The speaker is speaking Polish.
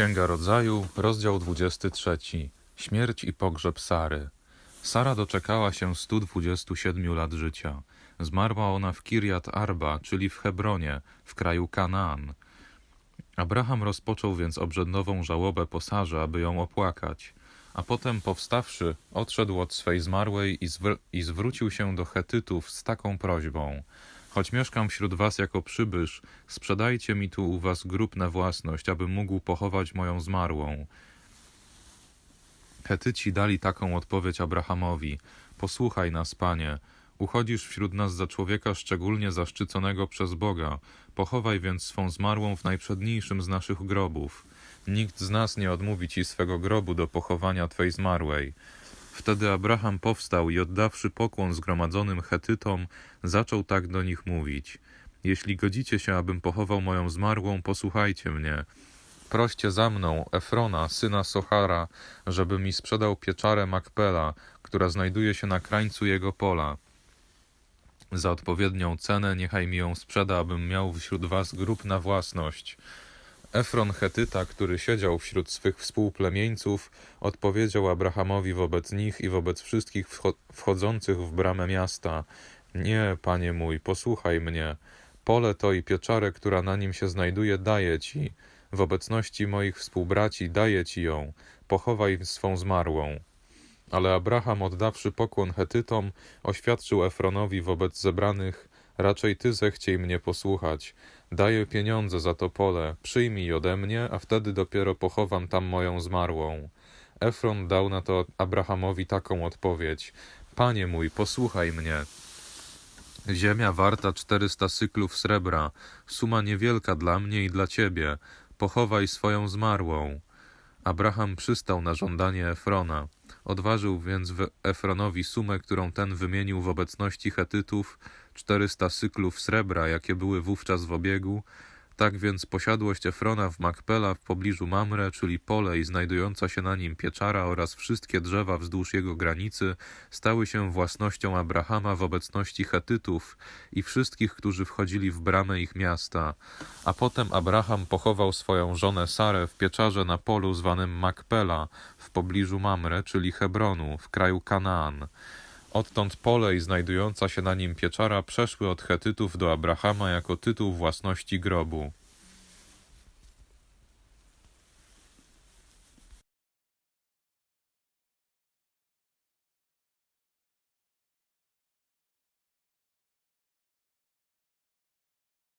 Księga Rodzaju, rozdział 23. Śmierć i pogrzeb Sary. Sara doczekała się 127 lat życia. Zmarła ona w Kirjat Arba, czyli w Hebronie, w kraju Kanaan. Abraham rozpoczął więc obrzędową żałobę po Sarze, aby ją opłakać. A potem, powstawszy, odszedł od swej zmarłej i, zwr- i zwrócił się do Chetytów z taką prośbą. Choć mieszkam wśród was jako przybysz, sprzedajcie mi tu u was grób na własność, abym mógł pochować moją zmarłą. Chetyci dali taką odpowiedź Abrahamowi: Posłuchaj nas, panie. Uchodzisz wśród nas za człowieka szczególnie zaszczyconego przez Boga. Pochowaj więc swą zmarłą w najprzedniejszym z naszych grobów. Nikt z nas nie odmówi ci swego grobu do pochowania twej zmarłej. Wtedy Abraham powstał i oddawszy pokłon zgromadzonym Chetytom, zaczął tak do nich mówić: Jeśli godzicie się, abym pochował moją zmarłą, posłuchajcie mnie. Proście za mną Efrona, syna Sochara, żeby mi sprzedał pieczarę Makpela, która znajduje się na krańcu jego pola. Za odpowiednią cenę niechaj mi ją sprzeda, abym miał wśród was grób na własność. Efron Chetyta, który siedział wśród swych współplemieńców, odpowiedział Abrahamowi wobec nich i wobec wszystkich wcho- wchodzących w bramę miasta: Nie, panie mój, posłuchaj mnie. Pole to i pieczarę, która na nim się znajduje, daję ci. W obecności moich współbraci daję ci ją. Pochowaj swą zmarłą. Ale Abraham, oddawszy pokłon Chetytom, oświadczył Efronowi wobec zebranych: Raczej ty zechciej mnie posłuchać. Daję pieniądze za to pole, przyjmij ode mnie, a wtedy dopiero pochowam tam moją zmarłą. Efron dał na to Abrahamowi taką odpowiedź: Panie mój, posłuchaj mnie. Ziemia warta czterysta syklów srebra, suma niewielka dla mnie i dla ciebie. Pochowaj swoją zmarłą. Abraham przystał na żądanie Efrona. Odważył więc Efronowi sumę, którą ten wymienił w obecności Chetytów, czterysta syklów srebra, jakie były wówczas w obiegu. Tak więc posiadłość Efrona w Makpela w pobliżu Mamre, czyli pole i znajdująca się na nim pieczara oraz wszystkie drzewa wzdłuż jego granicy, stały się własnością Abrahama w obecności Chetytów i wszystkich, którzy wchodzili w bramę ich miasta. A potem Abraham pochował swoją żonę Sarę w pieczarze na polu zwanym Makpela w pobliżu Mamre, czyli Hebronu, w kraju Kanaan. Odtąd pole i znajdująca się na nim pieczara przeszły od Chetytów do Abrahama jako tytuł własności grobu.